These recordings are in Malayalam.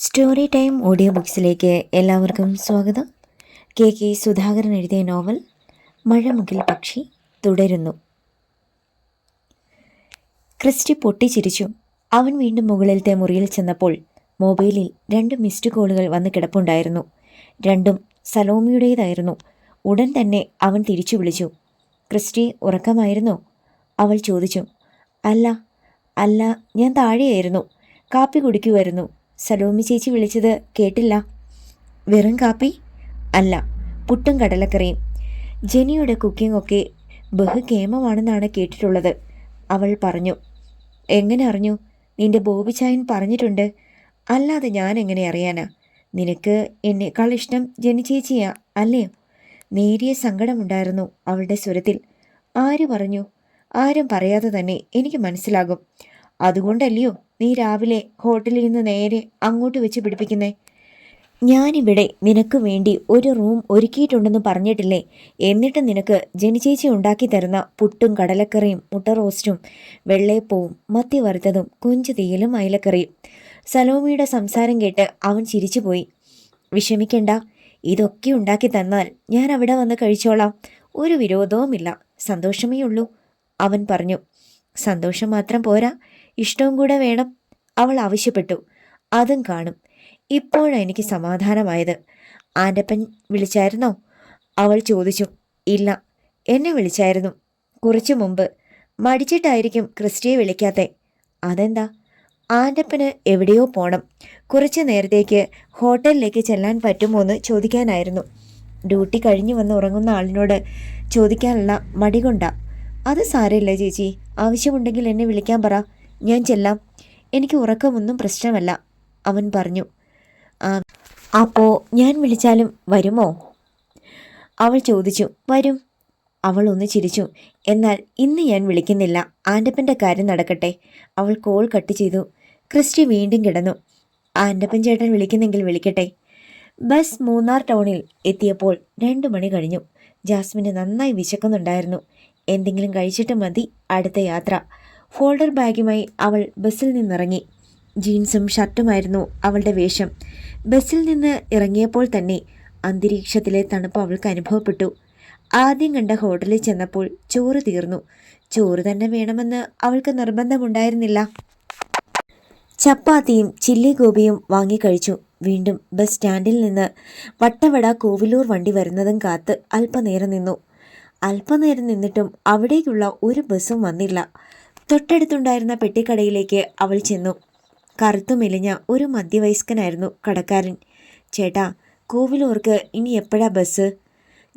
സ്റ്റോറി ടൈം ഓഡിയോ ബുക്സിലേക്ക് എല്ലാവർക്കും സ്വാഗതം. കെ കെ സുധാകരൻ എഴുതിയ നോവൽ മഴമുകിൽ പക്ഷി തുടരുന്നു. ക്രിസ്റ്റി പൊട്ടിച്ചിരിച്ചു. അവൻ വീണ്ടും മുകളിലത്തെ മുറിയിൽ ചെന്നപ്പോൾ മൊബൈലിൽ രണ്ട് മിസ്ഡ് കോളുകൾ വന്ന് കിടപ്പുണ്ടായിരുന്നു. രണ്ടും സലോമിയുടേതായിരുന്നു. ഉടൻ തന്നെ അവൻ തിരിച്ചു വിളിച്ചു. ക്രിസ്റ്റി ഉറക്കമായിരുന്നോ. അവൾ ചോദിച്ചു അല്ല അല്ല ഞാൻ താഴെയായിരുന്നു. കാപ്പി കുടിക്കുമായിരുന്നു സലോമി ചേച്ചി വിളിച്ചത് കേട്ടില്ല. വെറും കാപ്പി? അല്ല പുട്ടും കടലക്കറിയും. ജെനിയുടെ കുക്കിംഗ് ഒക്കെ ബഹുകേമമാണെന്നാണ് കേട്ടിട്ടുള്ളത്. അവൾ പറഞ്ഞു എങ്ങനെ അറിഞ്ഞു? നിന്റെ ബോബിച്ചായൻ പറഞ്ഞിട്ടുണ്ട്. അല്ലാതെ ഞാൻ എങ്ങനെ അറിയാനാ? നിനക്ക് എന്നേക്കാൾ ഇഷ്ടം ജെനി ചേച്ചിയാ അല്ലേ? നേരിയ സങ്കടമുണ്ടായിരുന്നു അവളുടെ സ്വരത്തിൽ. ആര് പറഞ്ഞു? ആരും പറയാതെ തന്നെ എനിക്ക് മനസ്സിലാകും. അതുകൊണ്ടല്ലയോ നീ രാവിലെ ഹോട്ടലിൽ നിന്ന് നേരെ അങ്ങോട്ട് വെച്ച് പിടിപ്പിക്കുന്നേ? ഞാനിവിടെ നിനക്ക് വേണ്ടി ഒരു റൂം ഒരുക്കിയിട്ടുണ്ടെന്ന് പറഞ്ഞിട്ടില്ലേ? എന്നിട്ട് നിനക്ക് ജനിച്ചേച്ചി ഉണ്ടാക്കി തരുന്ന പുട്ടും കടലക്കറിയും മുട്ട റോസ്റ്റും വെള്ളയപ്പവും മത്തി വറുത്തതും കുഞ്ചു തീയലും അയലക്കറിയും. സലോമിയുടെ സംസാരം കേട്ട് അവൻ ചിരിച്ചുപോയി. വിഷമിക്കണ്ട ഇതൊക്കെ ഉണ്ടാക്കി തന്നാൽ ഞാൻ അവിടെ വന്ന് കഴിച്ചോളാം. ഒരു വിരോധവുമില്ല. സന്തോഷമേ ഉള്ളൂ അവൻ പറഞ്ഞു. സന്തോഷം മാത്രം പോരാ. ഇഷ്ടവും കൂടെ വേണം. അവൾ ആവശ്യപ്പെട്ടു. അതും കാണും. ഇപ്പോഴാണ് എനിക്ക് സമാധാനമായത്. ആന്റപ്പൻ വിളിച്ചായിരുന്നോ? അവൾ ചോദിച്ചു. ഇല്ല. എന്നെ വിളിച്ചായിരുന്നു. കുറച്ചു മുമ്പ്. മടിച്ചിട്ടായിരിക്കും ക്രിസ്റ്റിയെ വിളിക്കാത്തെ. അതെന്താ? ആന്റപ്പന് എവിടെയോ പോണം. കുറച്ചു നേരത്തേക്ക് ഹോട്ടലിലേക്ക് ചെല്ലാൻ പറ്റുമോ എന്ന് ചോദിക്കാനായിരുന്നു. ഡ്യൂട്ടി കഴിഞ്ഞു വന്ന് ഉറങ്ങുന്ന ആളിനോട് ചോദിക്കാനുള്ള മടി കൊണ്ടാ. അത് സാരമില്ല ചേച്ചി. ആവശ്യമുണ്ടെങ്കിൽ എന്നെ വിളിക്കാൻ പറ. ഞാൻ ചെല്ലാം. എനിക്ക് ഉറക്കമൊന്നും പ്രശ്നമല്ല അവൻ പറഞ്ഞു. അപ്പോൾ ഞാൻ വിളിച്ചാലും വരുമോ? അവൾ ചോദിച്ചു. വരും. അവൾ ഒന്ന് ചിരിച്ചു. എന്നാൽ ഇന്ന് ഞാൻ വിളിക്കുന്നില്ല. ആന്റപ്പന്റെ കാര്യം നടക്കട്ടെ. അവൾ കോൾ കട്ട് ചെയ്തു. ക്രിസ്റ്റി വീണ്ടും കിടന്നു. ആന്റപ്പൻ ചേട്ടൻ വിളിക്കുന്നെങ്കിൽ വിളിക്കട്ടെ. ബസ് മൂന്നാർ ടൗണിൽ എത്തിയപ്പോൾ രണ്ടു മണി കഴിഞ്ഞു. ജാസ്മിന് നന്നായി വിശക്കുന്നുണ്ടായിരുന്നു. എന്തെങ്കിലും കഴിച്ചിട്ട് മതി. അടുത്ത യാത്ര. ഫോൾഡർ ബാഗുമായി അവൾ ബസ്സിൽ നിന്നിറങ്ങി. ജീൻസും ഷർട്ടുമായിരുന്നു അവളുടെ വേഷം. ബസ്സിൽ നിന്ന് ഇറങ്ങിയപ്പോൾ തന്നെ അന്തരീക്ഷത്തിലെ തണുപ്പ് അവൾക്ക് അനുഭവപ്പെട്ടു. ആദ്യം കണ്ട ഹോട്ടലിൽ ചെന്നപ്പോൾ ചോറ് തീർന്നു. ചോറ് തന്നെ വേണമെന്ന് അവൾക്ക് നിർബന്ധമുണ്ടായിരുന്നില്ല. ചപ്പാത്തിയും ചില്ലി ഗോപിയും വാങ്ങിക്കഴിച്ചു വീണ്ടും ബസ് സ്റ്റാൻഡിൽ നിന്ന് വട്ടവട കോവിലൂർ വണ്ടി വരുന്നതും കാത്ത് അല്പനേരം നിന്നു. അല്പനേരം നിന്നിട്ടും അവിടേക്കുള്ള ഒരു ബസ്സും വന്നില്ല. തൊട്ടടുത്തുണ്ടായിരുന്ന പെട്ടിക്കടയിലേക്ക് അവൾ ചെന്നു. കറുത്തു മെലിഞ്ഞ ഒരു മധ്യവയസ്കനായിരുന്നു കടക്കാരൻ. ചേട്ടാ കോവിലൂർക്ക് ഇനി എപ്പോഴാ ബസ്?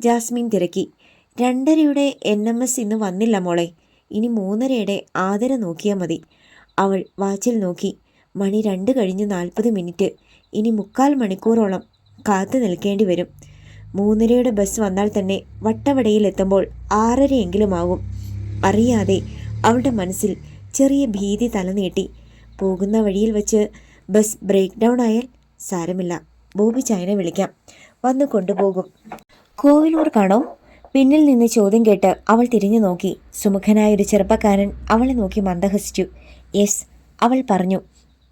ജാസ്മിൻ തിരക്കി. രണ്ടരയുടെ എൻ എം എസ് ഇന്ന് വന്നില്ല മോളെ. ഇനി മൂന്നരയുടെ ആദര നോക്കിയാൽ മതി. അവൾ വാച്ചിൽ നോക്കി. മണി രണ്ട് കഴിഞ്ഞ് നാൽപ്പത് മിനിറ്റ്. ഇനി മുക്കാൽ മണിക്കൂറോളം കാത്തു നിൽക്കേണ്ടി വരും. മൂന്നരയുടെ ബസ് വന്നാൽ തന്നെ വട്ടവടയിൽ എത്തുമ്പോൾ ആറരയെങ്കിലും ആകും അറിയാതെ അവളുടെ മനസ്സിൽ ചെറിയ ഭീതി തലനീട്ടി. പോകുന്ന വഴിയിൽ വെച്ച് ബസ് ബ്രേക്ക് ഡൗൺ ആയാൽ സാരമില്ല. ബോബി ചായനെ വിളിക്കാം. വന്ന് കൊണ്ടുപോകും. കോവിലൂർക്കാണോ പിന്നിൽ നിന്ന് ചോദ്യം കേട്ട് അവൾ തിരിഞ്ഞു നോക്കി. സുമുഖനായ ഒരു ചെറുപ്പക്കാരൻ അവളെ നോക്കി മന്ദഹസിച്ചു. യെസ് അവൾ പറഞ്ഞു.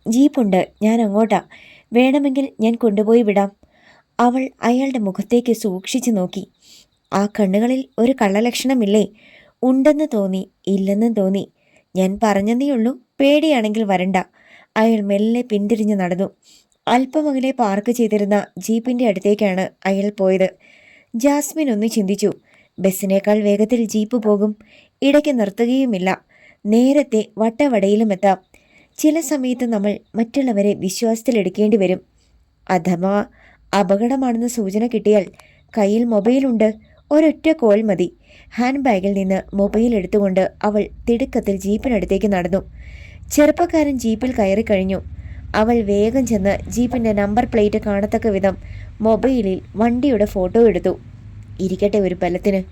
ജീപ്പുണ്ട് ഞാൻ അങ്ങോട്ടാ. വേണമെങ്കിൽ ഞാൻ കൊണ്ടുപോയി വിടാം. അവൾ അയാളുടെ മുഖത്തേക്ക് സൂക്ഷിച്ചു നോക്കി. ആ കണ്ണുകളിൽ ഒരു കള്ളലക്ഷണമില്ലേ? ഉണ്ടെന്ന് തോന്നി ഇല്ലെന്ന് തോന്നി. ഞാൻ പറഞ്ഞതേയുള്ളൂ പേടിയാണെങ്കിൽ വരണ്ട. അയാൾ മെല്ലെ പിന്തിരിഞ്ഞു നടന്നു. അല്പം അകലെ പാർക്ക് ചെയ്തിരുന്ന ജീപ്പിന്റെ അടുത്തേക്കാണ് അയാൾ പോയത്. ജാസ്മിൻ ഒന്ന് ചിന്തിച്ചു ബസ്സിനേക്കാൾ വേഗത്തിൽ ജീപ്പ് പോകും ഇടയ്ക്ക് നിർത്തുകയുമില്ല നേരത്തെ വട്ടവടയിലും എത്താം. ചില സമയത്ത് നമ്മൾ മറ്റുള്ളവരെ വിശ്വാസത്തിലെടുക്കേണ്ടി വരും. അഥവാ അപകടമാണെന്ന് സൂചന കിട്ടിയാൽ കയ്യിൽ മൊബൈലുണ്ട് ഒരൊറ്റ കോൾ മതി. ഹാൻഡ് ബാഗിൽ നിന്ന് മൊബൈൽ എടുത്തുകൊണ്ട് അവൾ തിടുക്കത്തിൽ ജീപ്പിനടുത്തേക്ക് നടന്നു. ചെറുപ്പക്കാരൻ ജീപ്പിൽ കയറി കഴിഞ്ഞു. അവൾ വേഗം ചെന്ന് ജീപ്പിന്റെ നമ്പർ പ്ലേറ്റ് കാണത്തക്ക വിധം മൊബൈലിൽ വണ്ടിയുടെ ഫോട്ടോ എടുത്തു. ഇരിക്കട്ടെ ഒരു ബലത്തിന്.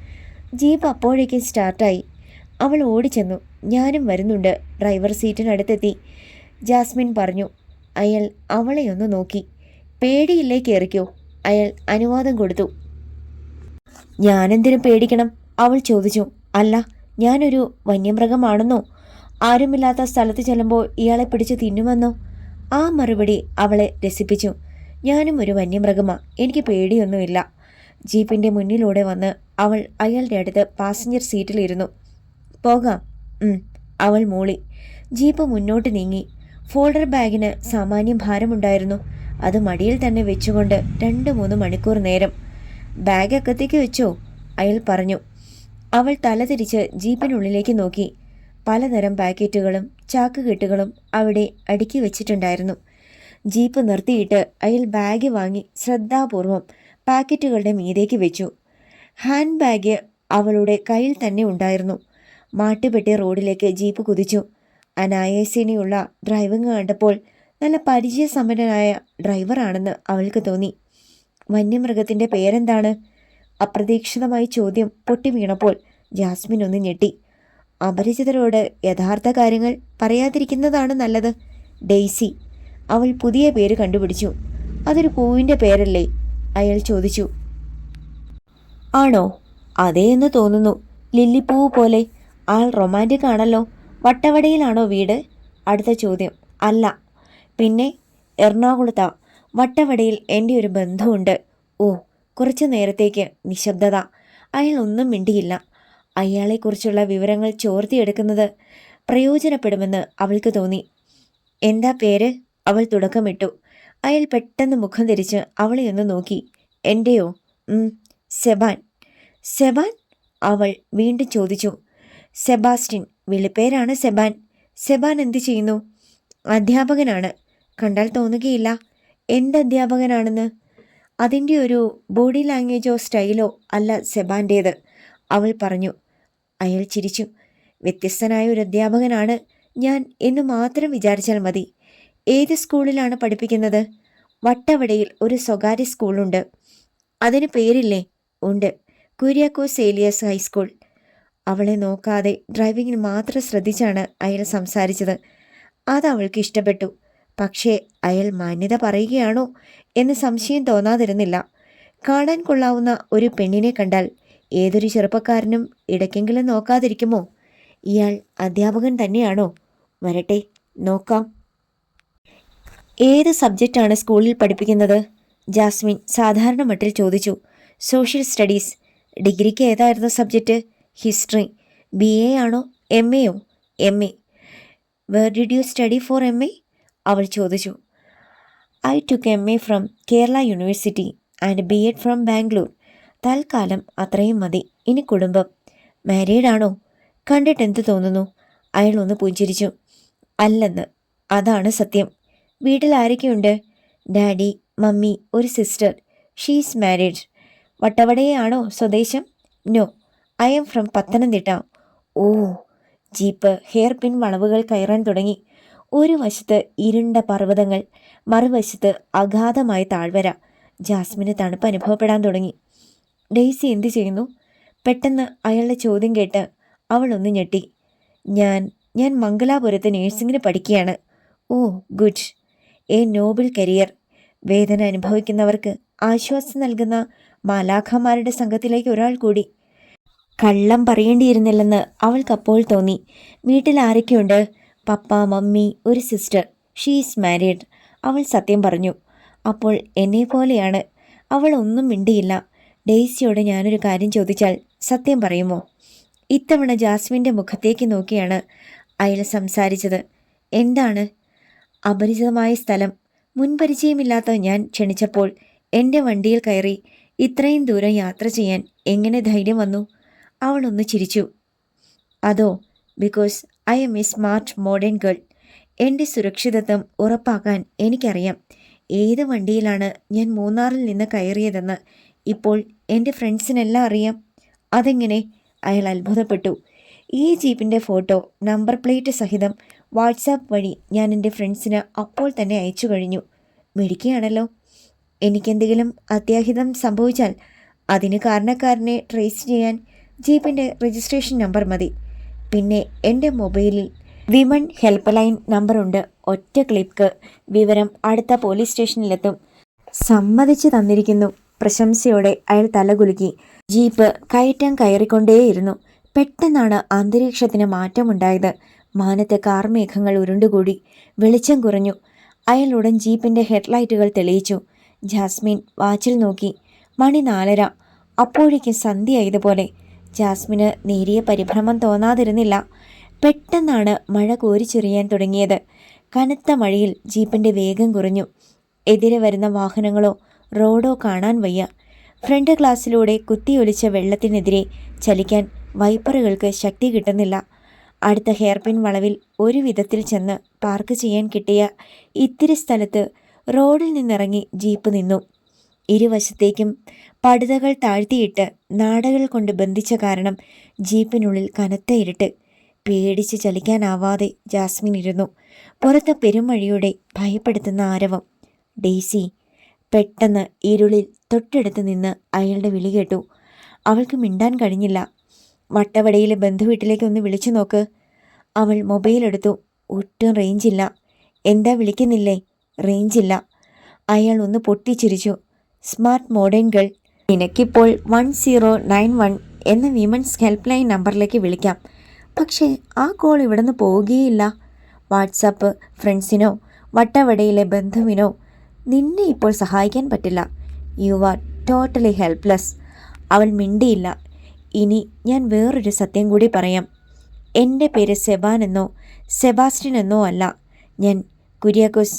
ജീപ്പ് അപ്പോഴേക്കും സ്റ്റാർട്ടായി. അവൾ ഓടിച്ചെന്നു. ഞാനും വരുന്നുണ്ട്. ഡ്രൈവർ സീറ്റിനടുത്തെത്തി. ജാസ്മിൻ പറഞ്ഞു. അയാൾ അവളെ ഒന്ന് നോക്കി. പേടിയില്ലേ കയറിക്കോ അയാൾ അനുവാദം കൊടുത്തു. ഞാനെന്തിനു പേടിക്കണം? അവൾ ചോദിച്ചു അല്ല ഞാനൊരു വന്യമൃഗമാണെന്നോ? ആരുമില്ലാത്ത സ്ഥലത്ത് ചെല്ലുമ്പോൾ ഇയാളെ പിടിച്ച് തിന്നുമെന്നോ? ആ മറുപടി അവളെ രസിപ്പിച്ചു. ഞാനും ഒരു വന്യമൃഗമാ എനിക്ക് പേടിയൊന്നുമില്ല. ജീപ്പിന്റെ മുന്നിലൂടെ വന്ന് അവൾ അയാളുടെ അടുത്ത് പാസഞ്ചർ സീറ്റിലിരുന്നു. പോകാം. അവൾ മൂളി. ജീപ്പ് മുന്നോട്ട് നീങ്ങി. ഫോൾഡർ ബാഗിന് സാമാന്യം ഭാരമുണ്ടായിരുന്നു. അത് മടിയിൽ തന്നെ വെച്ചുകൊണ്ട് രണ്ട് മൂന്ന് മണിക്കൂർ നേരം. ബാഗ് അക്കത്തേക്ക് വെച്ചോ? അയാൾ പറഞ്ഞു. അവൾ തലതിരിച്ച് ജീപ്പിനുള്ളിലേക്ക് നോക്കി. പലതരം പാക്കറ്റുകളും ചാക്കുകെട്ടുകളും അവിടെ അടുക്കി വെച്ചിട്ടുണ്ടായിരുന്നു. ജീപ്പ് നിർത്തിയിട്ട് അയാൾ ബാഗ് വാങ്ങി ശ്രദ്ധാപൂർവം പാക്കറ്റുകളുടെ മീതേക്ക് വെച്ചു. ഹാൻഡ് ബാഗ് അവളുടെ കയ്യിൽ തന്നെ ഉണ്ടായിരുന്നു. മാട്ടുപെട്ടി റോഡിലേക്ക് ജീപ്പ് കുതിച്ചു. അനായാസേനയുള്ള ഡ്രൈവിംഗ് കണ്ടപ്പോൾ നല്ല പരിചയസമ്പന്നനായ ഡ്രൈവറാണെന്ന് അവൾക്ക് തോന്നി. വന്യമൃഗത്തിന്റെ പേരെന്താണ്? അപ്രതീക്ഷിതമായി ചോദ്യം പൊട്ടി വീണപ്പോൾ ജാസ്മിൻ ഒന്ന് ഞെട്ടി. അപരിചിതരോട് യഥാർത്ഥ കാര്യങ്ങൾ പറയാതിരിക്കുന്നതാണ് നല്ലത്. ഡെയ്സി അവൾ പുതിയ പേര് കണ്ടുപിടിച്ചു. അതൊരു പൂവിന്റെ പേരല്ലേ? അയാൾ ചോദിച്ചു. ആണോ? അതേ എന്ന് തോന്നുന്നു. ലില്ലിപ്പൂവ് പോലെ. ആൾ റൊമാന്റിക് ആണല്ലോ. വട്ടവടയിലാണോ വീട്? അടുത്ത ചോദ്യം. അല്ല. പിന്നെ എറണാകുളത്താ. വട്ടവടയിൽ എന്റെ ഒരു ബന്ധമുണ്ട് ഓ കുറച്ചു നേരത്തേക്ക് നിശബ്ദത. അയാൾ ഒന്നും മിണ്ടിയില്ല. അയാളെക്കുറിച്ചുള്ള വിവരങ്ങൾ ചോർത്തിയെടുക്കുന്നത് പ്രയോജനപ്പെടുമെന്ന് അവൾക്ക് തോന്നി. എന്താ പേര്? അവൾ തുടക്കമിട്ടു. അയാൾ പെട്ടെന്ന് മുഖം തിരിച്ച് അവളെ ഒന്ന് നോക്കി. എന്റെയോ സെബാൻ. സെബാൻ? അവൾ വീണ്ടും ചോദിച്ചു. സെബാസ്റ്റിൻ വിളിപ്പേരാണ് സെബാൻ. സെബാൻ എന്ത് ചെയ്യുന്നു? അധ്യാപകനാണ്. കണ്ടാൽ തോന്നുകയില്ല. എന്ത് അധ്യാപകനാണെന്ന്? അതിന്റെ ഒരു ബോഡി ലാംഗ്വേജോ സ്റ്റൈലോ അല്ല സെബാന്റേത്. അവൾ പറഞ്ഞു അയാൾ ചിരിച്ചു. വ്യത്യസ്തനായ ഒരു അധ്യാപകനാണ് ഞാൻ എന്ന് മാത്രം വിചാരിച്ചാൽ മതി. ഏത് സ്കൂളിലാണ് പഠിപ്പിക്കുന്നത്? വട്ടവടയിൽ ഒരു സ്വകാര്യ സ്കൂളുണ്ട്. അതിന് പേരില്ലേ? ഉണ്ട്. Kuriakose Elias high school. അവളെ നോക്കാതെ ഡ്രൈവിങ്ങിൽ മാത്രം ശ്രദ്ധിച്ചാണ് അയാൾ സംസാരിച്ചത്. അത് അവൾക്ക് ഇഷ്ടപ്പെട്ടു. പക്ഷേ അയാൾ മാന്യത പറയുകയാണോ എന്ന് സംശയം തോന്നാതിരുന്നില്ല. കാണാൻ കൊള്ളാവുന്ന ഒരു പെണ്ണിനെ കണ്ടാൽ ഏതൊരു ചെറുപ്പക്കാരനും ഇടയ്ക്കെങ്കിലും നോക്കാതിരിക്കുമോ? ഇയാൾ അധ്യാപകൻ തന്നെയാണോ? വരട്ടെ നോക്കാം. ഏത് സബ്ജക്റ്റാണ് സ്കൂളിൽ പഠിപ്പിക്കുന്നത്? ജാസ്മിൻ സാധാരണ മട്ടിൽ ചോദിച്ചു. Social studies. ഡിഗ്രിക്ക് ഏതായിരുന്നു സബ്ജക്റ്റ്? ഹിസ്റ്ററി. ബി എ ആണോ? M എയോ? M A. Where did you study for M A അവൾ ചോദിച്ചു. I to M A from Kerala university and B Ed from Bangalore തൽക്കാലം അത്രയും മതി. ഇനി കുടുംബം. മാരീഡ് ആണോ? കണ്ടിട്ട് എന്ത് തോന്നുന്നു? അയാൾ ഒന്ന് പുഞ്ചിരിച്ചു. അല്ലെന്ന്. അതാണ് സത്യം. വീട്ടിൽ ആരൊക്കെയുണ്ട്? ഡാഡി മമ്മി ഒരു സിസ്റ്റർ ഷീസ് മാരീഡ് വട്ടവടയാണോ സ്വദേശം? No I'm from Pathanamthitta. Oh jeep hairpin വളവുകൾ കയറാൻ തുടങ്ങി. ഒരു വശത്ത് ഇരുണ്ട പർവതങ്ങൾ മറുവശത്ത് അഗാധമായ താഴ്വര. ജാസ്മിന് തണുപ്പ് അനുഭവപ്പെടാൻ തുടങ്ങി. ഡെയ്സി എന്തു ചെയ്യുന്നു? പെട്ടെന്ന് അയാളുടെ ചോദ്യം കേട്ട് അവൾ ഒന്ന് ഞെട്ടി. ഞാൻ ഞാൻ മംഗലാപുരത്ത് നേഴ്സിങ്ങിന് പഠിക്കുകയാണ്. Oh good. A noble career. വേദന അനുഭവിക്കുന്നവർക്ക് ആശ്വാസം നൽകുന്ന മാലാഖമാരുടെ സംഘത്തിലേക്ക് ഒരാൾ കൂടി. കള്ളം പറയേണ്ടിയിരുന്നില്ലെന്ന് അവൾക്കപ്പോൾ തോന്നി. വീട്ടിൽ ആരൊക്കെയുണ്ട്? പപ്പ മമ്മി ഒരു സിസ്റ്റർ. ഷീസ് മാരീഡ് അവൾ സത്യം പറഞ്ഞു. അപ്പോൾ എന്നെ പോലെയാണ്. അവൾ ഒന്നും മിണ്ടിയില്ല. ഡെയ്സിയോട് ഞാനൊരു കാര്യം ചോദിച്ചാൽ സത്യം പറയുമോ? ഇത്തവണ ജാസ്മിന്റെ മുഖത്തേക്ക് നോക്കിയാണ് അയാൾ സംസാരിച്ചത്. എന്താണ്? അപരിചിതമായ സ്ഥലം. മുൻപരിചയമില്ലാത്ത ഞാൻ ക്ഷണിച്ചപ്പോൾ എന്റെ വണ്ടിയിൽ കയറി ഇത്രയും ദൂരം യാത്ര ചെയ്യാൻ എങ്ങനെ ധൈര്യം വന്നു? അവളൊന്ന് ചിരിച്ചു. അതോ because I'm a smart modern girl. എന്റെ സുരക്ഷിതത്വം ഉറപ്പാക്കാൻ എനിക്കറിയാം. ഏത് വണ്ടിയിലാണ് ഞാൻ മൂന്നാറിൽ നിന്ന് കയറിയതെന്ന് ഇപ്പോൾ എന്റെ ഫ്രണ്ട്സിനെല്ലാം അറിയാം. അതെങ്ങനെ? അയാൾ അത്ഭുതപ്പെട്ടു. ഈ ജീപ്പിന്റെ ഫോട്ടോ നമ്പർ പ്ലേറ്റ് സഹിതം വാട്സാപ്പ് വഴി ഞാൻ എന്റെ ഫ്രണ്ട്സിന് അപ്പോൾ തന്നെ അയച്ചു കഴിഞ്ഞു. മിടിക്കുകയാണല്ലോ എനിക്കെന്തെങ്കിലും അത്യാഹിതം സംഭവിച്ചാൽ അതിന് കാരണക്കാരനെ ട്രേസ് ചെയ്യാൻ ജീപ്പിന്റെ രജിസ്ട്രേഷൻ നമ്പർ മതി. പിന്നെ എന്റെ മൊബൈലിൽ വിമൺ ഹെൽപ്പ് ലൈൻ നമ്പറുണ്ട്. ഒറ്റ ക്ലിക്ക്. വിവരം അടുത്ത പോലീസ് സ്റ്റേഷനിലെത്തും. സമ്മതിച്ചു തന്നിരിക്കുന്നു. പ്രശംസയോടെ അയാൾ തലകുലുക്കി ജീപ്പ് കയറ്റം കയറിക്കൊണ്ടേയിരുന്നു. പെട്ടെന്നാണ് അന്തരീക്ഷത്തിന് മാറ്റമുണ്ടായത്. മാനത്തെ കാർമേഘങ്ങൾ ഉരുണ്ടുകൂടി. വെളിച്ചം കുറഞ്ഞു. അയാൾ ഉടൻ ജീപ്പിന്റെ ഹെഡ്ലൈറ്റുകൾ തെളിയിച്ചു. ജാസ്മിൻ വാച്ചിൽ നോക്കി. മണി നാലര. അപ്പോഴേക്കും സന്ധ്യയായതുപോലെ. ജാസ്മിന് നേരിയ പരിഭ്രമം തോന്നാതിരുന്നില്ല. പെട്ടെന്നാണ് മഴ കോരിച്ചെറിയാൻ തുടങ്ങിയത്. കനത്ത മഴയിൽ ജീപ്പിന്റെ വേഗം കുറഞ്ഞു. എതിരെ വരുന്ന വാഹനങ്ങളോ റോഡോ കാണാൻ വയ്യ. ഫ്രണ്ട് ഗ്ലാസ്സിലൂടെ കുത്തിയൊലിച്ച വെള്ളത്തിനെതിരെ ചലിക്കാൻ വൈപ്പറുകൾക്ക് ശക്തി കിട്ടുന്നില്ല. അടുത്ത ഹെയർപിൻ വളവിൽ ഒരു വിധത്തിൽ ചെന്ന് പാർക്ക് ചെയ്യാൻ കിട്ടിയ ഇത്തിരി സ്ഥലത്ത് റോഡിൽ നിന്നിറങ്ങി ജീപ്പ് നിന്നു. ഇരുവശത്തേക്കും പടുതകൾ താഴ്ത്തിയിട്ട് നാടകൾ കൊണ്ട് ബന്ധിച്ച കാരണം ജീപ്പിനുള്ളിൽ കനത്ത ഇരുട്ട്. പേടിച്ച് ചലിക്കാനാവാതെ ജാസ്മിൻ ഇരുന്നു. പുറത്ത് പെരുമഴയുടെ ഭയപ്പെടുത്തുന്ന ആരവം. ഡെയ്സി പെട്ടെന്ന് ഇരുളിൽ തൊട്ടടുത്ത് നിന്ന് അയാളുടെ വിളി കേട്ടു. അവൾക്ക് മിണ്ടാൻ കഴിഞ്ഞില്ല. വട്ടവടയിലെ ബന്ധുവീട്ടിലേക്ക് ഒന്ന് വിളിച്ചു നോക്ക്. അവൾ മൊബൈലെടുത്തു ഒട്ടും റേഞ്ചില്ല. എന്താ വിളിക്കുന്നില്ലേ? റേഞ്ചില്ല. അയാൾ ഒന്ന് പൊട്ടിച്ചിരിച്ചു. സ്മാർട്ട് മോഡേൺ ഗേൾ നിനക്കിപ്പോൾ വൺ സീറോ നയൻ വൺ എന്ന വിമൻസ് ഹെൽപ്പ് ലൈൻ നമ്പറിലേക്ക് വിളിക്കാം. പക്ഷേ ആ കോൾ ഇവിടുന്ന് പോവുകയില്ല. വാട്സാപ്പ് ഫ്രണ്ട്സിനോ വട്ടവടയിലെ ബന്ധുവിനോ നിന്നെ ഇപ്പോൾ സഹായിക്കാൻ പറ്റില്ല. യു ആർ ടോട്ടലി ഹെൽപ്ലെസ് അവൾ മിണ്ടിയില്ല. ഇനി ഞാൻ വേറൊരു സത്യം കൂടി പറയാം. എന്റെ പേര് സെബാൻ എന്നോ സെബാസ്റ്റ്യൻ എന്നോ അല്ല. ഞാൻ കുര്യാക്കോസ്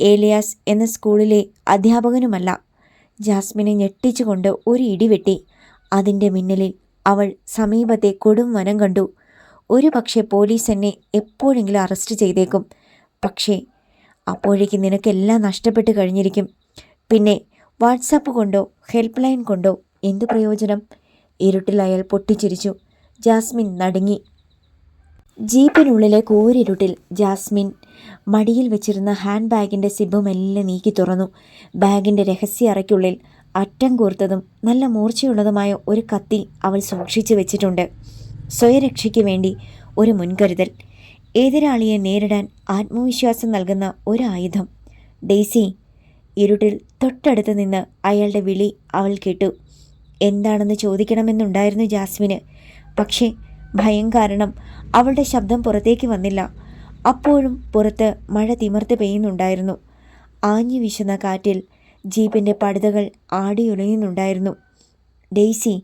ഏലിയാസ് എന്ന സ്കൂളിലെ അധ്യാപകനുമല്ല. ജാസ്മിനെ ഞെട്ടിച്ചുകൊണ്ട് ഒരു ഇടിവെട്ടി അതിന്റെ മിന്നലിൽ അവൾ സമീപത്തെ കൊടും വനം കണ്ടു. ഒരു പക്ഷേ പോലീസ് എന്നെ എപ്പോഴെങ്കിലും അറസ്റ്റ് ചെയ്തേക്കും. പക്ഷേ അപ്പോഴേക്ക് നിനക്കെല്ലാം നഷ്ടപ്പെട്ട് കഴിഞ്ഞിരിക്കും. പിന്നെ വാട്സാപ്പ് കൊണ്ടോ ഹെൽപ്പ് ലൈൻ കൊണ്ടോ എന്തു പ്രയോജനം? ഇരുട്ടിൽ അയാൾ പൊട്ടിച്ചിരിച്ചു. ജാസ്മിൻ നടുങ്ങി. ജീപ്പിനുള്ളിലെ കൂരിരുട്ടിൽ ജാസ്മിൻ മടിയിൽ വെച്ചിരുന്ന ഹാൻഡ് ബാഗിന്റെ സിബ് മെല്ലെ നീക്കി തുറന്നു. ബാഗിന്റെ രഹസ്യ അറയ്ക്കുള്ളിൽ അറ്റം കൂർത്തതും നല്ല മൂർച്ചയുള്ളതുമായ ഒരു കത്തി അവൾ സൂക്ഷിച്ചു വെച്ചിട്ടുണ്ട്. സ്വയരക്ഷയ്ക്ക് വേണ്ടി ഒരു മുൻകരുതൽ. എതിരാളിയെ നേരിടാൻ ആത്മവിശ്വാസം നൽകുന്ന ഒരു ആയുധം ഡെയ്സി ഇരുട്ടിൽ തൊട്ടടുത്ത് നിന്ന് അയാളുടെ വിളി അവൾ കേട്ടു. എന്താണെന്ന് ചോദിക്കണമെന്നുണ്ടായിരുന്നു ജാസ്മിന്. പക്ഷേ ഭയം കാരണം അവളുടെ ശബ്ദം പുറത്തേക്ക് വന്നില്ല. അപ്പോഴും പുറത്ത് മഴ തിമിർത്ത് പെയ്യുന്നുണ്ടായിരുന്നു. ആഞ്ഞു വീശുന്ന കാറ്റിൽ ജീപ്പിന്റെ പടുതകൾ ആടിയുലയുന്നുണ്ടായിരുന്നു. ഡെയ്സി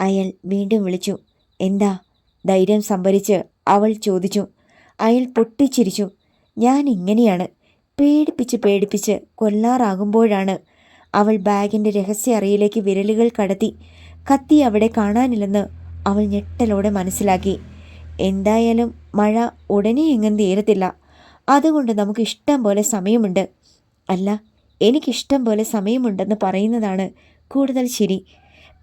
അയാൾ വീണ്ടും വിളിച്ചു. എന്താ? ധൈര്യം സംഭരിച്ച് അവൾ ചോദിച്ചു. അയാൾ പൊട്ടിച്ചിരിച്ചു. ഞാൻ ഇങ്ങനെയാണ്. പേടിപ്പിച്ച് പേടിപ്പിച്ച് കൊല്ലാറാകുമ്പോഴാണ്. അവൾ ബാഗിന്റെ രഹസ്യ അറയിലേക്ക് വിരലുകൾ കടത്തി കത്തി അവിടെ കാണാനില്ലെന്ന് അവൾ ഞെട്ടലോടെ മനസ്സിലാക്കി. എന്തായാലും മഴ ഉടനെ എങ്ങും തീരത്തില്ല. അതുകൊണ്ട് നമുക്ക് ഇഷ്ടം പോലെ സമയമുണ്ട്. അല്ല എനിക്കിഷ്ടം പോലെ സമയമുണ്ടെന്ന് പറയുന്നതാണ് കൂടുതൽ ശരി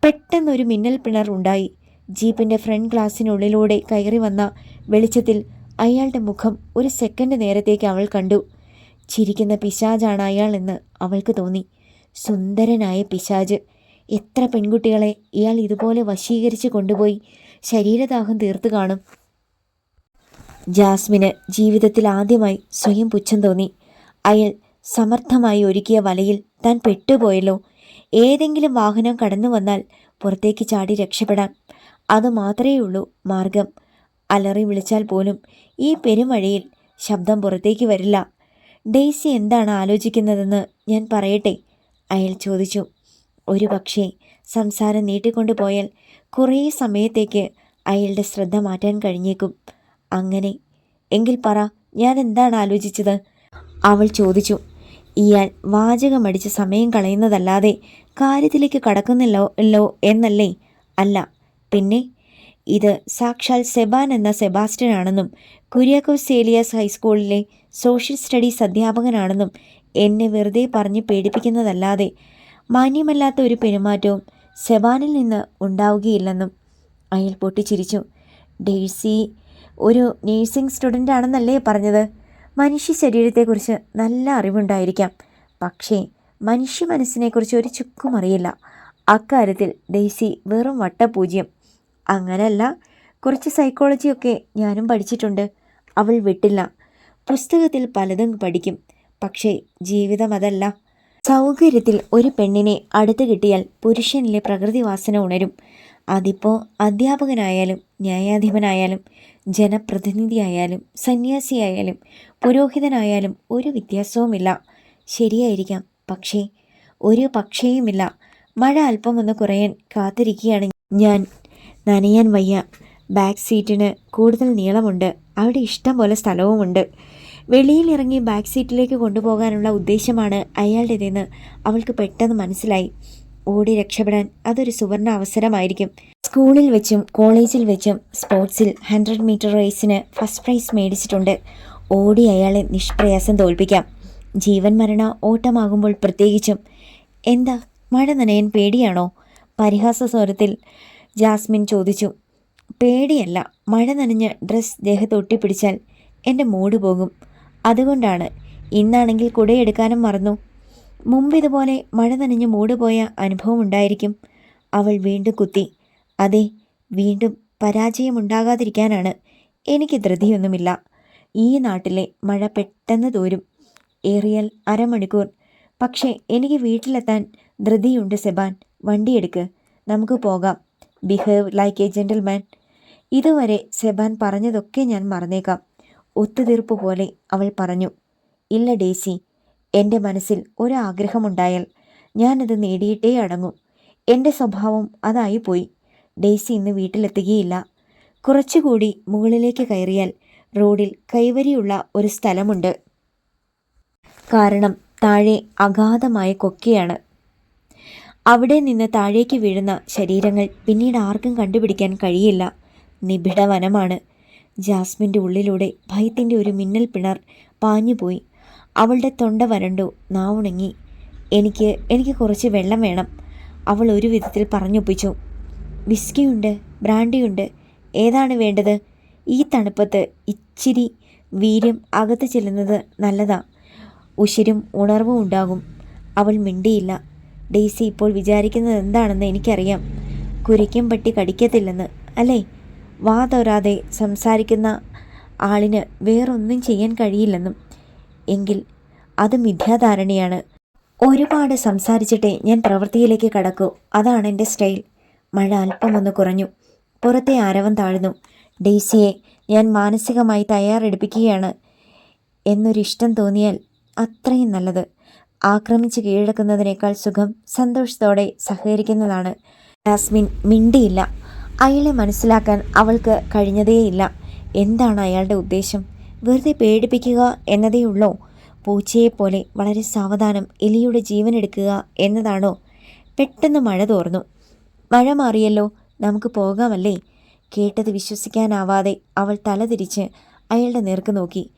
പെട്ടെന്നൊരു മിന്നൽ പിണർ ഉണ്ടായി. ജീപ്പിന്റെ ഫ്രണ്ട് ഗ്ലാസ്സിനുള്ളിലൂടെ കയറി വന്ന വെളിച്ചത്തിൽ അയാളുടെ മുഖം ഒരു സെക്കൻഡ് നേരത്തേക്ക് അവൾ കണ്ടു. ചിരിക്കുന്ന പിശാജാണ് അയാൾ എന്ന് അവൾക്ക് തോന്നി. സുന്ദരനായ പിശാജ് എത്ര പെൺകുട്ടികളെ ഇയാൾ ഇതുപോലെ വശീകരിച്ച് കൊണ്ടുപോയി. ശരീരദാഹം തീർത്തു കാണും. ജാസ്മിന് ജീവിതത്തിൽ ആദ്യമായി സ്വയം പുച്ഛം തോന്നി. അയാൾ സമർത്ഥമായി ഒരുക്കിയ വലയിൽ താൻ പെട്ടുപോയല്ലോ. ഏതെങ്കിലും വാഹനം കടന്നു വന്നാൽ പുറത്തേക്ക് ചാടി രക്ഷപ്പെടാം. അത് മാത്രമേ ഉള്ളൂ മാർഗം. അലറി വിളിച്ചാൽ പോലും ഈ പെരുമഴയിൽ ശബ്ദം പുറത്തേക്ക് വരില്ല. ഡെയ്സി എന്താണ് ആലോചിക്കുന്നതെന്ന് ഞാൻ പറയട്ടെ? അയാൾ ചോദിച്ചു. ഒരു പക്ഷേ സംസാരം നീട്ടിക്കൊണ്ടു പോയാൽ കുറേ സമയത്തേക്ക് അയാളുടെ ശ്രദ്ധ മാറ്റാൻ കഴിഞ്ഞേക്കും. അങ്ങനെ. എങ്കിൽ പറ ഞാൻ എന്താണ് ആലോചിച്ചത്? അവൾ ചോദിച്ചു. ഇയാൾ വാചകമടിച്ച് സമയം കളയുന്നതല്ലാതെ കാര്യത്തിലേക്ക് കടക്കുന്നില്ലോ ഇല്ലോ എന്നല്ലേ? അല്ല. പിന്നെ ഇത് സാക്ഷാൽ സെബാൻ എന്ന സെബാസ്റ്റ്യൻ ആണെന്നും കുര്യാക്കോസ് സേലിയസ് ഹൈസ്കൂളിലെ സോഷ്യൽ സ്റ്റഡീസ് അധ്യാപകനാണെന്നും എന്നെ വെറുതെ പറഞ്ഞ് പേടിപ്പിക്കുന്നതല്ലാതെ മാന്യമല്ലാത്ത ഒരു പെരുമാറ്റവും സെബാനിൽ നിന്ന് ഉണ്ടാവുകയില്ലെന്നും അയാൾ പൊട്ടിച്ചിരിച്ചു. ഡെയ്സി ഒരു നേഴ്സിംഗ് സ്റ്റുഡന്റ് ആണെന്നല്ലേ പറഞ്ഞത്. മനുഷ്യ ശരീരത്തെക്കുറിച്ച് നല്ല അറിവുണ്ടായിരിക്കാം. പക്ഷേ മനുഷ്യ മനസ്സിനെക്കുറിച്ച് ഒരു ചുക്കും അറിയില്ല. അക്കാര്യത്തിൽ ഡെയ്സി വെറും വട്ടപൂജ്യം. അങ്ങനല്ല കുറച്ച് സൈക്കോളജിയൊക്കെ ഞാനും പഠിച്ചിട്ടുണ്ട്. അവൾ വിട്ടില്ല. പുസ്തകത്തിൽ പലതും പഠിക്കും. പക്ഷേ ജീവിതം അതല്ല. സൗകര്യത്തിൽ ഒരു പെണ്ണിനെ അടുത്ത് കിട്ടിയാൽ പുരുഷനിലെ പ്രകൃതിവാസന ഉണരും. അതിപ്പോൾ അധ്യാപകനായാലും ന്യായാധിപനായാലും ജനപ്രതിനിധിയായാലും സന്യാസിയായാലും പുരോഹിതനായാലും ഒരു വ്യത്യാസവുമില്ല. ശരിയായിരിക്കാം. പക്ഷേ ഒരു പക്ഷേയുമില്ല. മഴ അല്പം ഒന്ന് കുറയാൻ കാത്തിരിക്കുകയാണ് ഞാൻ. നനയാൻ വയ്യ. ബാക്ക് സീറ്റിന് കൂടുതൽ നീളമുണ്ട്. അവിടെ ഇഷ്ടം പോലെ സ്ഥലവുമുണ്ട്. വെളിയിൽ ഇറങ്ങി ബാക്ക് സീറ്റിലേക്ക് കൊണ്ടുപോകാനുള്ള ഉദ്ദേശമാണ് അയാളുടേതെന്ന് അവൾക്ക് പെട്ടെന്ന് മനസ്സിലായി. ഓടി രക്ഷപ്പെടാൻ അതൊരു സുവർണ അവസരമായിരിക്കും. സ്കൂളിൽ വെച്ചും കോളേജിൽ വെച്ചും സ്പോർട്സിൽ ഹൺഡ്രഡ് മീറ്റർ റേസിന് ഫസ്റ്റ് പ്രൈസ് മേടിച്ചിട്ടുണ്ട്. ഓടി അയാളെ നിഷ്പ്രയാസം തോൽപ്പിക്കാം. ജീവൻ മരണ ഓട്ടമാകുമ്പോൾ പ്രത്യേകിച്ചും. എന്താ മഴ നനയാൻ പേടിയാണോ? പരിഹാസ സ്വരത്തിൽ ജാസ്മിൻ ചോദിച്ചു. പേടിയല്ല മഴ നനഞ്ഞ ഡ്രസ്സ് ദേഹത്ത് ഒട്ടിപ്പിടിച്ചാൽ എന്റെ മൂഡ് പോകും. അതുകൊണ്ടാണ് ഇന്നാണെങ്കിൽ കുടയെടുക്കാനും മറന്നു. മുമ്പ് ഇതുപോലെ മഴ നനഞ്ഞ് മൂടുപോയ അനുഭവം ഉണ്ടായിരിക്കും അവൾ വീണ്ടും കുത്തി. അതെ വീണ്ടും പരാജയമുണ്ടാകാതിരിക്കാനാണ്. എനിക്ക് ധൃതിയൊന്നുമില്ല. ഈ നാട്ടിലെ മഴ പെട്ടെന്ന് തോരും. ഏറിയാൽ അരമണിക്കൂർ. പക്ഷേ എനിക്ക് വീട്ടിലെത്താൻ ധൃതിയുണ്ട് സെബാൻ. വണ്ടിയെടുക്ക്. നമുക്ക് പോകാം. ബിഹേവ് ലൈക്ക് എ ജെന്റിൽമാൻ ഇതുവരെ സെബാൻ പറഞ്ഞതൊക്കെ ഞാൻ മറന്നേക്കാം. ഒത്തുതീർപ്പ് പോലെ അവൾ പറഞ്ഞു. ഇല്ല ഡേസി. എന്റെ മനസ്സിൽ ഒരാഗ്രഹമുണ്ടായാൽ ഞാനത് നേടിയിട്ടേ അടങ്ങൂ. എന്റെ സ്വഭാവം അതായി പോയി ഡേസി ഇന്ന് വീട്ടിലെത്തുകയില്ല. കുറച്ചുകൂടി മുകളിലേക്ക് കയറിയാൽ റോഡിൽ കൈവരിയുള്ള ഒരു സ്ഥലമുണ്ട്. കാരണം താഴെ അഗാധമായ കൊക്കയാണ്. അവിടെ നിന്ന് താഴേക്ക് വീഴുന്ന ശരീരങ്ങൾ പിന്നീട് ആർക്കും കണ്ടുപിടിക്കാൻ കഴിയില്ല. നിബിഡ വനമാണ് ജാസ്മിന്റെ ഉള്ളിലൂടെ ഭയത്തിന്റെ ഒരു മിന്നൽ പിണർ പാഞ്ഞുപോയി. അവളുടെ തൊണ്ട വരണ്ടു. നാവുണങ്ങി എനിക്ക് എനിക്ക് കുറച്ച് വെള്ളം വേണം. അവൾ ഒരു വിധത്തിൽ പറഞ്ഞൊപ്പിച്ചു. വിസ്കിയുണ്ട് ബ്രാൻഡിയുണ്ട് ഏതാണ് വേണ്ടത്? ഈ തണുപ്പത്ത് ഇച്ചിരി വീര്യം അകത്ത് ചെല്ലുന്നത് നല്ലതാ. ഉശിരും ഉണർവും ഉണ്ടാകും. അവൾ മിണ്ടിയില്ല. ഡെയ്സി ഇപ്പോൾ വിചാരിക്കുന്നത് എന്താണെന്ന് എനിക്കറിയാം. കുരയ്ക്കും പട്ടി കടിക്കത്തില്ലെന്ന് അല്ലേ? വാ തോരാതെ സംസാരിക്കുന്ന ആളിന് വേറൊന്നും ചെയ്യാൻ കഴിയില്ലെന്നും. എങ്കിൽ അത് മിഥ്യാധാരണയാണ്. ഒരുപാട് സംസാരിച്ചിട്ടേ ഞാൻ പ്രവൃത്തിയിലേക്ക് കടക്കൂ. അതാണ് എന്റെ സ്റ്റൈൽ. മഴ അല്പമൊന്ന് കുറഞ്ഞു. പുറത്തെ ആരവം താഴ്ന്നു. ഡെയ്സിയെ ഞാൻ മാനസികമായി തയ്യാറെടുപ്പിക്കുകയാണ് എന്നൊരിഷ്ടം തോന്നിയാൽ അത്രയും നല്ലത്. ആക്രമിച്ച് കീഴടക്കുന്നതിനേക്കാൾ സുഖം സന്തോഷത്തോടെ സഹകരിക്കുന്നതാണ്. ജാസ്മിൻ മിണ്ടിയില്ല. അയാളെ മനസ്സിലാക്കാൻ അവൾക്ക് കഴിഞ്ഞതേയില്ല. എന്താണ് അയാളുടെ ഉദ്ദേശം? വെറുതെ പേടിപ്പിക്കുക എന്നതേയുള്ളോ പൂച്ചയെപ്പോലെ വളരെ സാവധാനം എലിയുടെ ജീവൻ എടുക്കുക എന്നതാണോ? പെട്ടെന്ന് മഴ തോർന്നു. മഴ മാറിയല്ലോ നമുക്ക് പോകാമല്ലേ? കേട്ടത് വിശ്വസിക്കാനാവാതെ അവൾ തല തിരിച്ച് അയാളുടെ നേർക്ക് നോക്കി.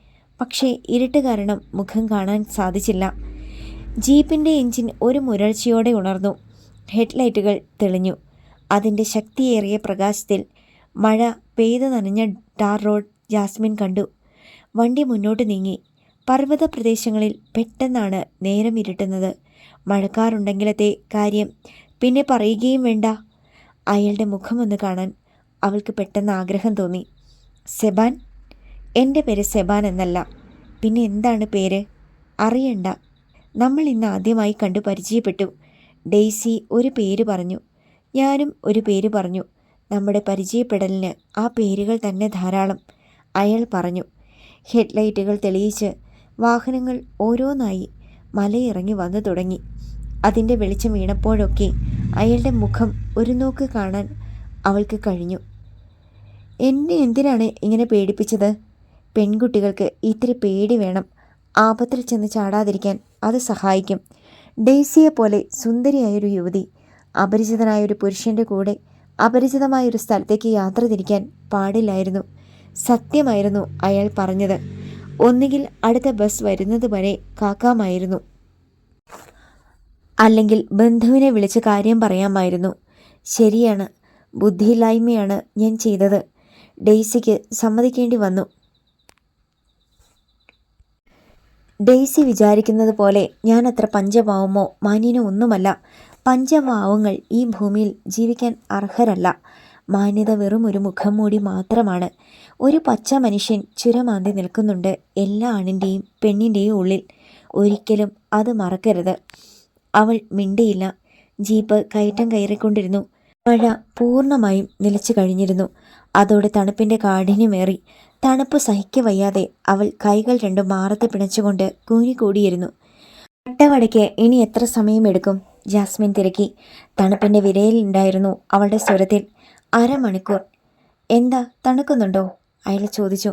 പക്ഷേ ഇരുട്ട് കാരണം മുഖം കാണാൻ സാധിച്ചില്ല. ജീപ്പിന്റെ എഞ്ചിൻ ഒരു മുരൾച്ചയോടെ ഉണർന്നു. ഹെഡ്ലൈറ്റുകൾ തെളിഞ്ഞു. അതിന്റെ ശക്തിയേറിയ പ്രകാശത്തിൽ മഴ പെയ്തു നനഞ്ഞ ടാർ റോഡ് ജാസ്മിൻ കണ്ടു. വണ്ടി മുന്നോട്ട് നീങ്ങി. പർവത പ്രദേശങ്ങളിൽ പെട്ടെന്നാണ് നേരം ഇരുട്ടുന്നത്. മഴക്കാറുണ്ടെങ്കിലത്തെ കാര്യം പിന്നെ പറയുകയും വേണ്ട. അയാളുടെ മുഖമൊന്ന് കാണാൻ അവൾക്ക് പെട്ടെന്ന് ആഗ്രഹം തോന്നി. സെബാൻ? എന്റെ പേര് സെബാൻ എന്നല്ല. പിന്നെ എന്താണ് പേര്? അറിയണ്ട. നമ്മൾ ഇന്ന് ആദ്യമായി കണ്ടു പരിചയപ്പെട്ടു. ഡെയ്സി ഒരു പേര് പറഞ്ഞു. ഞാനും ഒരു പേര് പറഞ്ഞു. നമ്മുടെ പരിചയപ്പെടലിന് ആ പേരുകൾ തന്നെ ധാരാളം. അയാൾ പറഞ്ഞു. ഹെഡ്ലൈറ്റുകൾ തെളിയിച്ച് വാഹനങ്ങൾ ഓരോന്നായി മലയിറങ്ങി വന്നു തുടങ്ങി. അതിന്റെ വെളിച്ചം വീണപ്പോഴൊക്കെ അയാളുടെ മുഖം ഒരു നോക്ക് കാണാൻ അവൾക്ക് കഴിഞ്ഞു. എന്നെ എന്തിനാണ് ഇങ്ങനെ പേടിപ്പിച്ചത്? പെൺകുട്ടികൾക്ക് ഇത്തിരി പേടി വേണം. ആപത്തിൽ ചെന്ന് ചാടാതിരിക്കാൻ അത് സഹായിക്കും. ഡെയ്സിയെ പോലെ സുന്ദരിയായൊരു യുവതി അപരിചിതനായൊരു പുരുഷന്റെ കൂടെ അപരിചിതമായൊരു സ്ഥലത്തേക്ക് യാത്ര തിരിക്കാൻ പാടില്ലായിരുന്നു. സത്യമായിരുന്നു അയാൾ പറഞ്ഞത്. ഒന്നുകിൽ അടുത്ത ബസ് വരുന്നത് വരെ കാക്കാമായിരുന്നു. അല്ലെങ്കിൽ ബന്ധുവിനെ വിളിച്ച് കാര്യം പറയാമായിരുന്നു. ശരിയാണ് ബുദ്ധിയില്ലായ്മയാണ് ഞാൻ ചെയ്തത്. ഡെയ്സിക്ക് സമ്മതിക്കേണ്ടി വന്നു. ഡെയ്സി വിചാരിക്കുന്നത് പോലെ ഞാൻ അത്ര പഞ്ചഭാവമോ മാന്യനോ ഒന്നുമല്ല. പഞ്ചഭാവങ്ങൾ ഈ ഭൂമിയിൽ ജീവിക്കാൻ അർഹരല്ല. മാന്യത വെറും ഒരു മുഖം മൂടി മാത്രമാണ്. ഒരു പച്ച മനുഷ്യൻ ചുരമാന്തി നിൽക്കുന്നുണ്ട് എല്ലാ ആണിന്റെയും പെണ്ണിന്റെയും ഉള്ളിൽ. ഒരിക്കലും അത് മറക്കരുത്. അവൾ മിണ്ടിയില്ല. ജീപ്പ് കയറ്റം കയറിക്കൊണ്ടിരുന്നു. മഴ പൂർണമായും നിലച്ചു കഴിഞ്ഞിരുന്നു. അതോടെ തണുപ്പിന്റെ കാഠിന്യമേറി തണുപ്പ് സഹിക്ക വയ്യാതെ അവൾ കൈകൾ രണ്ടും മാറത്ത് പിണച്ചുകൊണ്ട് കൂനിക്കൂടിയിരുന്നു അട്ടവടയ്ക്ക് ഇനി എത്ര സമയമെടുക്കും? ജാസ്മിൻ തിരക്കി. തണുപ്പിന്റെ വിരയിലുണ്ടായിരുന്നു അവളുടെ സ്വരത്തിൽ അരമണിക്കൂർ. എന്താ? തണുക്കുന്നുണ്ടോ? അയാൾ ചോദിച്ചു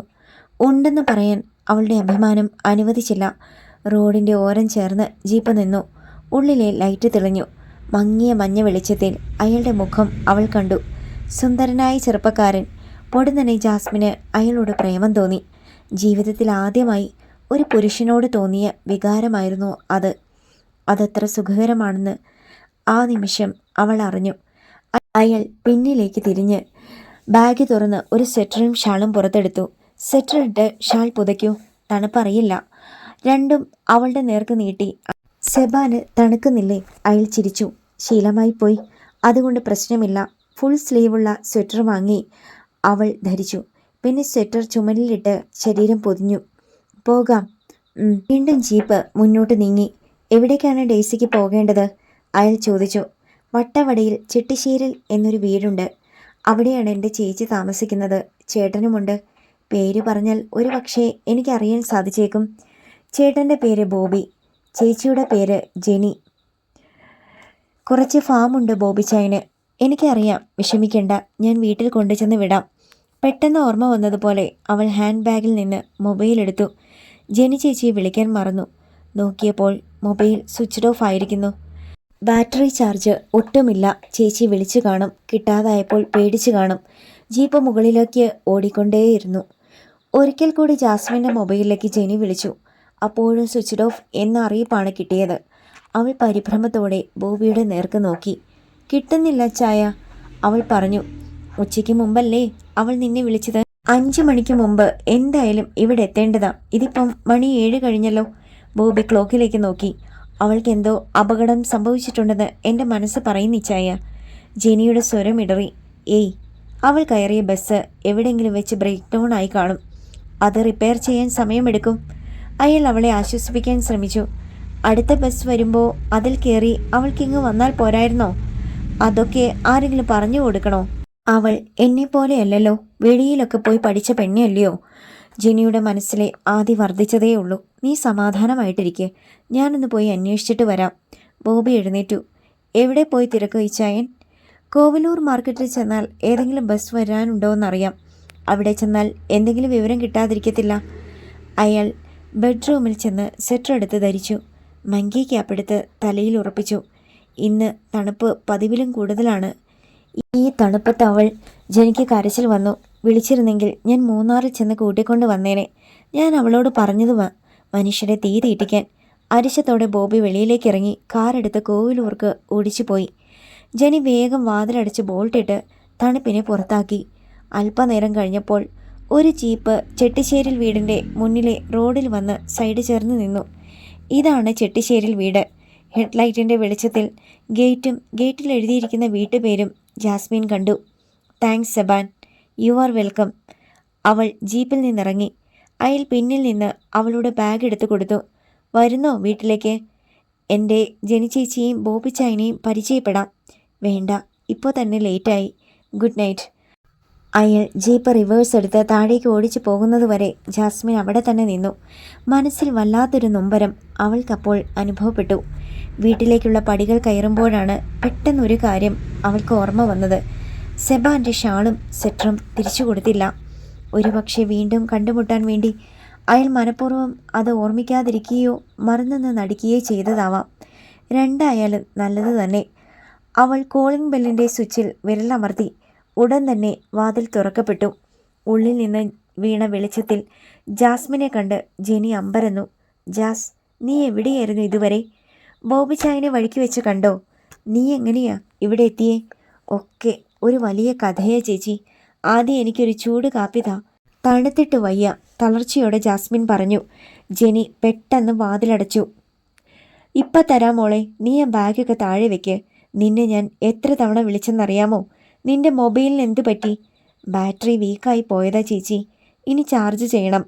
ഉണ്ടെന്ന് പറയാൻ അവളുടെ അഭിമാനം അനുവദിച്ചില്ല. റോഡിന്റെ ഓരം ചേർന്ന് ജീപ്പ് നിന്നു. ഉള്ളിലെ ലൈറ്റ് തെളിഞ്ഞു. മങ്ങിയ മഞ്ഞ വെളിച്ചത്തിൽ അയാളുടെ മുഖം അവൾ കണ്ടു. സുന്ദരനായ ചെറുപ്പക്കാരൻ. പൊടുന്നനെ ജാസ്മിന് അയാളോട് പ്രേമം തോന്നി. ജീവിതത്തിൽ ആദ്യമായി ഒരു പുരുഷനോട് തോന്നിയ വികാരമായിരുന്നു അത്. അതത്ര സുഖകരമാണെന്ന് ആ നിമിഷം അവൾ അറിഞ്ഞു. അയാൾ പിന്നിലേക്ക് തിരിഞ്ഞ് ബാഗ് തുറന്ന് ഒരു സ്വെറ്ററും ഷാളും പുറത്തെടുത്തു. സ്വെറ്റർ ഇട്ട് ഷാൾ പുതയ്ക്കൂ. തണുപ്പറിയില്ല രണ്ടും അവളുടെ നേർക്ക് നീട്ടി. സെബാന് തണുക്കുന്നില്ലേ? അയാൾ ചിരിച്ചു. ശീലമായി പോയി. അതുകൊണ്ട് പ്രശ്നമില്ല. ഫുൾ സ്ലീവുള്ള സ്വെറ്റർ വാങ്ങി അവൾ ധരിച്ചു. പിന്നെ സ്വെറ്റർ ചുമലിലിട്ട് ശരീരം പൊതിഞ്ഞു. പോകാം. വീണ്ടും ജീപ്പ് മുന്നോട്ട് നീങ്ങി. എവിടേക്കാണ് ഡേസിക്ക് പോകേണ്ടത്? അയാൾ ചോദിച്ചു. വട്ടവടയിൽ ചിട്ടിശീരൽ എന്നൊരു വീടുണ്ട്. അവിടെയാണ് എന്റെ ചേച്ചി താമസിക്കുന്നത്. ചേട്ടനുമുണ്ട്. പേര് പറഞ്ഞാൽ ഒരു പക്ഷേ എനിക്കറിയാൻ സാധിച്ചേക്കും. ചേട്ടന്റെ പേര് ബോബി. ചേച്ചിയുടെ പേര് ജെനി. കുറച്ച് ഫാമുണ്ട് ബോബി ചായന്. എനിക്കറിയാം. വിഷമിക്കേണ്ട. ഞാൻ വീട്ടിൽ കൊണ്ടുചെന്ന് വിടാം. പെട്ടെന്ന് ഓർമ്മ വന്നതുപോലെ അവൾ ഹാൻഡ് ബാഗിൽ നിന്ന് മൊബൈൽ എടുത്തു. ജെനി ചേച്ചിയെ വിളിക്കാൻ മറന്നു. നോക്കിയപ്പോൾ മൊബൈൽ സ്വിച്ച്ഡ് ഓഫ് ആയിരിക്കുന്നു. ബാറ്ററി ചാർജ് ഒട്ടുമില്ല. ചേച്ചി വിളിച്ചു കാണും. കിട്ടാതായപ്പോൾ പേടിച്ചു കാണും. ജീപ്പ് മുകളിലേക്ക് ഓടിക്കൊണ്ടേയിരുന്നു. ഒരിക്കൽ കൂടി ജാസ്മിന്റെ മൊബൈലിലേക്ക് ജെനി വിളിച്ചു. അപ്പോഴും സ്വിച്ച്ഡ് ഓഫ് എന്ന അറിയിപ്പാണ് കിട്ടിയത്. അവൾ പരിഭ്രമത്തോടെ ബോബിയുടെ നേർക്ക് നോക്കി. കിട്ടുന്നില്ല ചായ. അവൾ പറഞ്ഞു ഉച്ചയ്ക്ക് മുമ്പല്ലേ? അവൾ നിന്നെ വിളിച്ചത്. അഞ്ച് മണിക്ക് മുമ്പ്. എന്തായാലും ഇവിടെ എത്തേണ്ടതാ. ഇതിപ്പം മണി ഏഴ് കഴിഞ്ഞല്ലോ. ബോബി ക്ലോക്കിലേക്ക് നോക്കി. അവൾക്ക് എന്തോ അപകടം സംഭവിച്ചിട്ടുണ്ടെന്ന് എന്റെ മനസ്സ് പറയുന്നിച്ചായ ജെനിയുടെ സ്വരം ഇടറി. ഏയ് അവൾ കയറിയ ബസ് എവിടെയെങ്കിലും വെച്ച് ബ്രേക്ക് ഡൗൺ ആയി കാണും. അത് റിപ്പയർ ചെയ്യാൻ സമയമെടുക്കും. അയാൾ അവളെ ആശ്വസിപ്പിക്കാൻ ശ്രമിച്ചു. അടുത്ത ബസ് വരുമ്പോൾ അതിൽ കയറി അവൾക്കിങ്ങ് വന്നാൽ പോരായിരുന്നോ? അതൊക്കെ ആരെങ്കിലും പറഞ്ഞു കൊടുക്കണോ? അവൾ എന്നെപ്പോലെയല്ലല്ലോ വെളിയിലൊക്കെ പോയി പഠിച്ച പെണ്ണയല്ലയോ? ജെനിയുടെ മനസ്സിലെ ആദ്യ വർദ്ധിച്ചതേ ഉള്ളൂ നീ സമാധാനമായിട്ടിരിക്കെ. ഞാനൊന്ന് പോയി അന്വേഷിച്ചിട്ട് വരാം. ബോബി എഴുന്നേറ്റു. എവിടെ പോയി തിരക്ക് ഇച്ചായൻ കോവലൂർ മാർക്കറ്റിൽ ചെന്നാൽ ഏതെങ്കിലും ബസ് വരാനുണ്ടോയെന്നറിയാം അവിടെ ചെന്നാൽ എന്തെങ്കിലും വിവരം കിട്ടാതിരിക്കത്തില്ല. അയാൾ ബെഡ്റൂമിൽ ചെന്ന് സ്വെറ്റർ എടുത്ത് ധരിച്ചു. മങ്കി ക്യാപ്പെടുത്ത് തലയിൽ ഉറപ്പിച്ചു. ഇന്ന് തണുപ്പ് പതിവിലും കൂടുതലാണ്. ഈ തണുപ്പത്ത് അവൾ ജനിക്ക് കരച്ചിൽ വന്നു. വിളിച്ചിരുന്നെങ്കിൽ ഞാൻ മൂന്നാറിൽ ചെന്ന് കൂട്ടിക്കൊണ്ട് വന്നേനെ. ഞാൻ അവളോട് പറഞ്ഞതുമാ മനുഷ്യരെ തീ തീറ്റിക്കാൻ. അരിശത്തോടെ ബോബി വെളിയിലേക്ക് ഇറങ്ങി കാറെടുത്ത് കോവിലൂർക്ക് ഓടിച്ചു പോയി ജനി വേഗം വാതിലടിച്ച് ബോൾട്ടിട്ട് തണുപ്പിനെ പുറത്താക്കി. അല്പനേരം കഴിഞ്ഞപ്പോൾ ഒരു ജീപ്പ് ചെട്ടിശ്ശേരിൽ വീടിന്റെ മുന്നിലെ റോഡിൽ വന്ന് സൈഡ് ചേർന്ന് നിന്നു. ഇതാണ് ചെട്ടിശ്ശേരിൽ വീട്. ഹെഡ്ലൈറ്റിന്റെ വെളിച്ചത്തിൽ ഗേറ്റും ഗേറ്റിൽ എഴുതിയിരിക്കുന്ന വീട്ടുപേരും ജാസ്മിൻ കണ്ടു. Thanks Seban. You are welcome അവൾ ജീപ്പിൽ നിന്നിറങ്ങി. അയാൾ പിന്നിൽ നിന്ന് അവളുടെ ബാഗ് എടുത്തു കൊടുത്തു. വരുന്നോ വീട്ടിലേക്ക്? എന്റെ ജനിച്ചേച്ചിയെയും ബോബിച്ചായനെയും പരിചയപ്പെടാം. വേണ്ട. ഇപ്പോൾ തന്നെ ലേറ്റായി ഗുഡ് നൈറ്റ് അയാൾ ജീപ്പ് റിവേഴ്സ് എടുത്ത് താഴേക്ക് ഓടിച്ചു പോകുന്നതുവരെ ജാസ്മിൻ അവിടെ തന്നെ നിന്നു. മനസ്സിൽ വല്ലാത്തൊരു നൊമ്പരം അവൾക്കപ്പോൾ അനുഭവപ്പെട്ടു. വീട്ടിലേക്കുള്ള പടികൾ കയറുമ്പോഴാണ് പെട്ടെന്നൊരു കാര്യം അവൾക്ക് ഓർമ്മ വന്നത്. സെബാന്റെ ഷാളും സെറ്ററും തിരിച്ചു കൊടുത്തില്ല. ഒരുപക്ഷെ വീണ്ടും കണ്ടുമുട്ടാൻ വേണ്ടി അയാൾ മനഃപൂർവം അത് ഓർമ്മിക്കാതിരിക്കുകയോ മറന്നെന്ന് നടിക്കുകയോ ചെയ്തതാവാം. രണ്ടായാലും നല്ലത് തന്നെ. അവൾ കോളിംഗ് ബെല്ലിന്റെ സ്വിച്ചിൽ വിരലമർത്തി ഉടൻ തന്നെ വാതിൽ തുറക്കപ്പെട്ടു. ഉള്ളിൽ നിന്ന് വീണ വെളിച്ചത്തിൽ ജാസ്മിനെ കണ്ട് ജെനി അമ്പരന്നു. ജാസ് നീ എവിടെയായിരുന്നു ഇതുവരെ? ബോബിചായനെ വഴിക്ക് വെച്ച് കണ്ടോ? നീ എങ്ങനെയാ ഇവിടെ എത്തിയേ? ഒക്കെ ഒരു വലിയ കഥയാ ചേച്ചി. ആദ്യം എനിക്കൊരു ചൂട് കാപ്പി താ. തണുത്തിട്ട് വയ്യ. തളർച്ചയോടെ ജാസ്മിൻ പറഞ്ഞു. ജെനി പെട്ടെന്ന് വാതിലടച്ചു. ഇപ്പം തരാം മോളെ. നീ ആ ബാഗൊക്കെ താഴെ വെക്ക്. നിന്നെ ഞാൻ എത്ര തവണ വിളിച്ചെന്നറിയാമോ? നിന്റെ മൊബൈലിന് എന്തു പറ്റി? ബാറ്ററി വീക്കായി പോയതാ ചേച്ചി. ഇനി ചാർജ് ചെയ്യണം.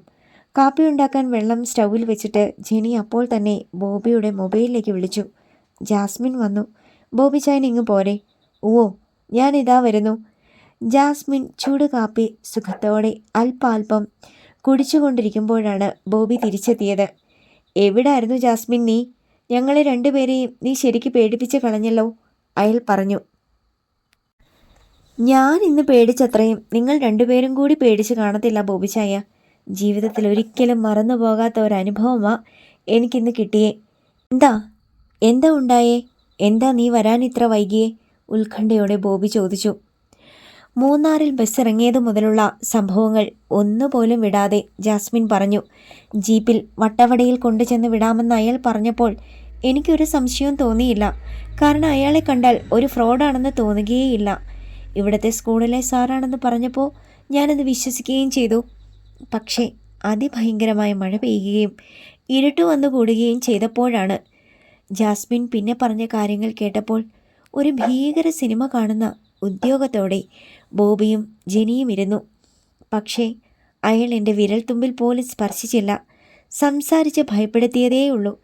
കാപ്പി ഉണ്ടാക്കാൻ വെള്ളം സ്റ്റൗവിൽ വെച്ചിട്ട് ജെനി അപ്പോൾ തന്നെ ബോബിയുടെ മൊബൈലിലേക്ക് വിളിച്ചു. ജാസ്മിൻ വന്നു. ബോബി ചായൻ ഇങ്ങ് പോരെ. ഓ ഞാനിതാ വരുന്നു. ജാസ്മിൻ ചൂട് കാപ്പി സുഖത്തോടെ അല്പാൽപം കുടിച്ചുകൊണ്ടിരിക്കുമ്പോഴാണ് ബോബി തിരിച്ചെത്തിയത്. എവിടായിരുന്നു ജാസ്മിൻ നീ? ഞങ്ങളെ രണ്ടുപേരെയും നീ ശരിക്ക് പേടിപ്പിച്ച് കളഞ്ഞല്ലോ അയാൾ പറഞ്ഞു. ഞാൻ ഇന്ന് പേടിച്ചത്രയും നിങ്ങൾ രണ്ടുപേരും കൂടി പേടിച്ച് കാണത്തില്ല ബോബിച്ചായ ജീവിതത്തിൽ ഒരിക്കലും മറന്നു പോകാത്ത ഒരനുഭവമാ എനിക്കിന്ന് കിട്ടിയേ. എന്താ? എന്താ ഉണ്ടായേ? എന്താ നീ വരാൻ ഇത്ര വൈകിയേ? ഉത്കണ്ഠയോടെ ബോബി ചോദിച്ചു മൂന്നാറിൽ ബസ് ഇറങ്ങിയത് മുതലുള്ള സംഭവങ്ങൾ ഒന്നുപോലും വിടാതെ ജാസ്മിൻ പറഞ്ഞു. ജീപ്പിൽ വട്ടവടയിൽ കൊണ്ടുചെന്ന് വിടാമെന്ന് അയാൾ പറഞ്ഞപ്പോൾ എനിക്കൊരു സംശയവും തോന്നിയില്ല. കാരണം അയാളെ കണ്ടാൽ ഒരു ഫ്രോഡാണെന്ന് തോന്നുകയേയില്ല. ഇവിടുത്തെ സ്കൂളിലെ സാറാണെന്ന് പറഞ്ഞപ്പോൾ ഞാനത് വിശ്വസിക്കുകയും ചെയ്തു. പക്ഷേ അതിഭയങ്കരമായ മഴ പെയ്യുകയും ഇരുട്ട് വന്നു കൂടുകയും ചെയ്തപ്പോഴാണ് ജാസ്മിൻ പിന്നെ പറഞ്ഞ കാര്യങ്ങൾ കേട്ടപ്പോൾ ഒരു ഭീകര സിനിമ കാണുന്ന ഉദ്യോഗത്തോടെ ബോബിയും ജെനിയും ഇരുന്നു. പക്ഷേ അയാൾ എന്റെ വിരൽത്തുമ്പിൽ പോലും സ്പർശിച്ചില്ല. സംസാരിച്ച് ഭയപ്പെടുത്തിയതേയുള്ളൂ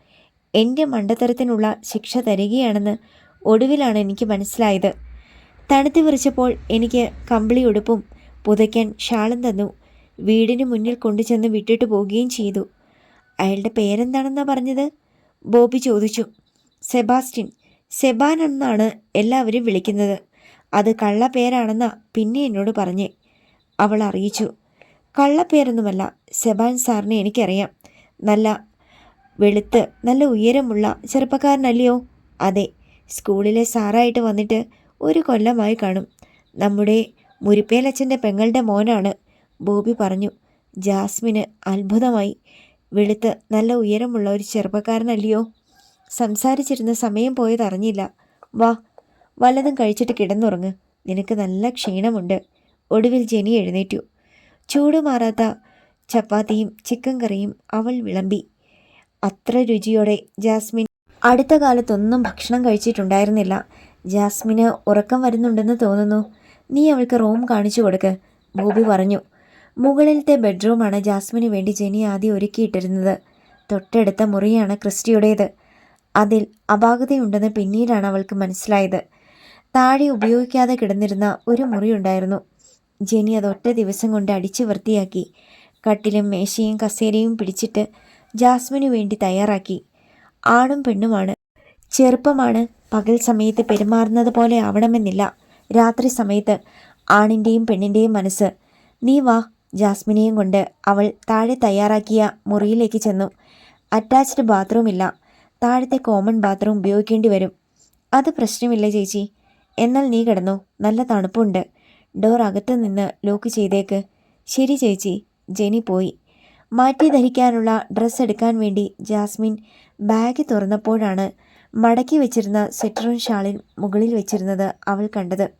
എന്റെ മണ്ടത്തരത്തിനുള്ള ശിക്ഷ തരികയാണെന്ന് ഒടുവിലാണ് എനിക്ക് മനസ്സിലായത്. തണുത്തു വിറിച്ചപ്പോൾ എനിക്ക് കമ്പിളി ഉടുപ്പും പുതയ്ക്കാൻ ഷാളും തന്നു. വീടിന് മുന്നിൽ കൊണ്ടുചെന്ന് വിട്ടിട്ട് പോവുകയും ചെയ്തു. അയാളുടെ പേരെന്താണെന്നാ പറഞ്ഞത്? ബോബി ചോദിച്ചു. സെബാസ്റ്റ്യൻ. സെബാൻ എന്നാണ് എല്ലാവരും വിളിക്കുന്നത്. അത് കള്ളപ്പേരാണെന്നാ പിന്നെ എന്നോട് പറഞ്ഞേ. അവൾ അറിയിച്ചു. കള്ളപ്പേരൊന്നുമല്ല സെബാൻ സാറിനെ എനിക്കറിയാം. നല്ല വെളുത്ത് നല്ല ഉയരമുള്ള ചെറുപ്പക്കാരനല്ലയോ? അതെ സ്കൂളിലെ സാറായിട്ട് വന്നിട്ട് ഒരു കൊല്ലമായി കാണും. നമ്മുടെ മുരിപ്പേലച്ഛന്റെ പെങ്ങളുടെ മോനാണ്. ബോബി പറഞ്ഞു. ജാസ്മിന് അത്ഭുതമായി. വെളുത്ത് നല്ല ഉയരമുള്ള ഒരു ചെറുപ്പക്കാരനല്ലയോ? സംസാരിച്ചിരുന്ന സമയം പോയതറിഞ്ഞില്ല വാ വല്ലതും കഴിച്ചിട്ട് കിടന്നുറങ്ങ്. നിനക്ക് നല്ല ക്ഷീണമുണ്ട്. ഒടുവിൽ ജെനി എഴുന്നേറ്റു. ചൂടുമാറാത്ത ചപ്പാത്തിയും ചിക്കൻ കറിയും അവൾ വിളമ്പി. അത്ര രുചിയോടെ ജാസ്മിൻ അടുത്ത കാലത്തൊന്നും ഭക്ഷണം കഴിച്ചിട്ടുണ്ടായിരുന്നില്ല. ജാസ്മിന് ഉറക്കം വരുന്നുണ്ടെന്ന് തോന്നുന്നു. നീ അവൾക്ക് റൂം കാണിച്ചു കൊടുക്ക് ബോബി പറഞ്ഞു. മുകളിലത്തെ ബെഡ്റൂമാണ് ജാസ്മിന് വേണ്ടി ജെനി ആദ്യം ഒരുക്കിയിട്ടിരുന്നത്. തൊട്ടടുത്ത മുറിയാണ് ക്രിസ്റ്റിയുടേത്. അതിൽ അപാകതയുണ്ടെന്ന് പിന്നീടാണ് അവൾക്ക് മനസ്സിലായത്. താഴെ ഉപയോഗിക്കാതെ കിടന്നിരുന്ന ഒരു മുറിയുണ്ടായിരുന്നു. ജെനി ഒറ്റ ദിവസം കൊണ്ട് അടിച്ചു വൃത്തിയാക്കി. കട്ടിലും മേശയും കസേരയും പിടിച്ചിട്ട് ജാസ്മിനു വേണ്ടി തയ്യാറാക്കി. ആണും പെണ്ണുമാണ്. ചെറുപ്പമാണ്. പകൽ സമയത്ത് പെരുമാറുന്നത് പോലെ ആവണമെന്നില്ല. രാത്രി സമയത്ത് ആണിന്റെയും പെണ്ണിന്റെയും മനസ്സ്. നീ വാ ജാസ്മിനെയും കൊണ്ട് അവൾ താഴെ തയ്യാറാക്കിയ മുറിയിലേക്ക് ചെന്നു. അറ്റാച്ച്ഡ് ബാത്റൂം ഇല്ല താഴത്തെ കോമൺ ബാത്റൂം ഉപയോഗിക്കേണ്ടി വരും. അത് പ്രശ്നമില്ല ചേച്ചി. എന്നാൽ നീ കിടന്നോ. നല്ല തണുപ്പുണ്ട്. ഡോർ അകത്തു നിന്ന് ലോക്ക് ചെയ്തേക്ക്. ശരി ചേച്ചി. ജെനി പോയി. മാറ്റി ധരിക്കാനുള്ള ഡ്രസ്സ് എടുക്കാൻ വേണ്ടി ജാസ്മിൻ ബാഗ് തുറന്നപ്പോഴാണ് മടക്കി വെച്ചിരുന്ന സെറ്ററും ഷാളിൽ മുകളിൽ വെച്ചിരുന്നത് അവൾ കണ്ടത്.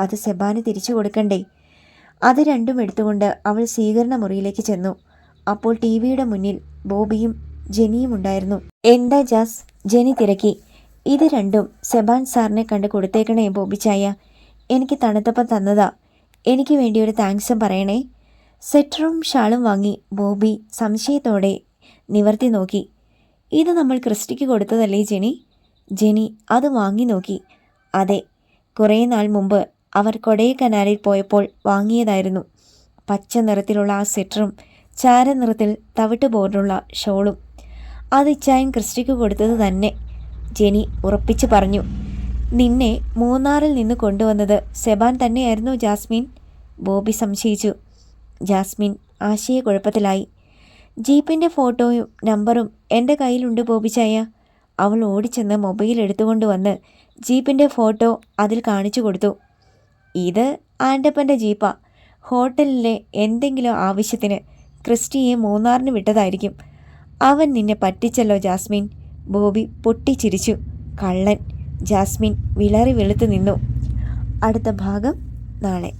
അത് സെബാന് തിരിച്ചു കൊടുക്കണ്ടേ? അത് രണ്ടും എടുത്തുകൊണ്ട് അവൾ സ്വീകരണ മുറിയിലേക്ക് ചെന്നു. അപ്പോൾ ടി വിയുടെ മുന്നിൽ ബോബിയും ജെനിയും ഉണ്ടായിരുന്നു എന്താ ജാസ്? ജെനി തിരക്കി. ഇത് രണ്ടും സെബാൻ സാറിനെ കണ്ട് കൊടുത്തേക്കണേ ബോബിച്ചായ. എനിക്ക് തണുത്തപ്പം തന്നതാ. എനിക്ക് വേണ്ടി ഒരു താങ്ക്സും പറയണേ. സെറ്ററും ഷാളും വാങ്ങി ബോബി സംശയത്തോടെ നിവർത്തി നോക്കി. ഇത് നമ്മൾ ക്രിസ്റ്റിക്ക് കൊടുത്തതല്ലേ ജെനി? ജെനി അത് വാങ്ങി നോക്കി. അതെ കുറേ നാൾ മുമ്പ് അവർ കൊടൈക്കനാലിൽ പോയപ്പോൾ വാങ്ങിയതായിരുന്നു. പച്ച നിറത്തിലുള്ള ആ സെറ്ററും ചാരനിറത്തിൽ തവിട്ട് ബോർഡുള്ള ഷോളും. അത് ഇച്ചായൻ ക്രിസ്റ്റിക്ക് കൊടുത്തത് തന്നെ. ജെനി ഉറപ്പിച്ചു പറഞ്ഞു നിന്നെ മൂന്നാറിൽ നിന്ന് കൊണ്ടുവന്നത് സെബാൻ തന്നെയായിരുന്നു ജാസ്മിൻ? ബോബി സംശയിച്ചു. ജാസ്മിൻ ആശയക്കുഴപ്പത്തിലായി ജീപ്പിന്റെ ഫോട്ടോയും നമ്പറും എന്റെ കയ്യിലുണ്ട് ബോബി ചായ. അവൾ ഓടിച്ചെന്ന് മൊബൈൽ എടുത്തുകൊണ്ട് വന്ന് ജീപ്പിന്റെ ഫോട്ടോ അതിൽ കാണിച്ചു കൊടുത്തു. ഇത് ആന്റപ്പന്റെ ജീപ്പാ. ഹോട്ടലിലെ എന്തെങ്കിലും ആവശ്യത്തിന് ക്രിസ്റ്റിയെ മൂന്നാറിന് വിട്ടതായിരിക്കും. അവൻ നിന്നെ പറ്റിച്ചല്ലോ ജാസ്മിൻ. ബോബി പൊട്ടിച്ചിരിച്ചു. കള്ളൻ. ജാസ്മിൻ വിളറി വെളുത്തു നിന്നു. അടുത്ത ഭാഗം നാളെ.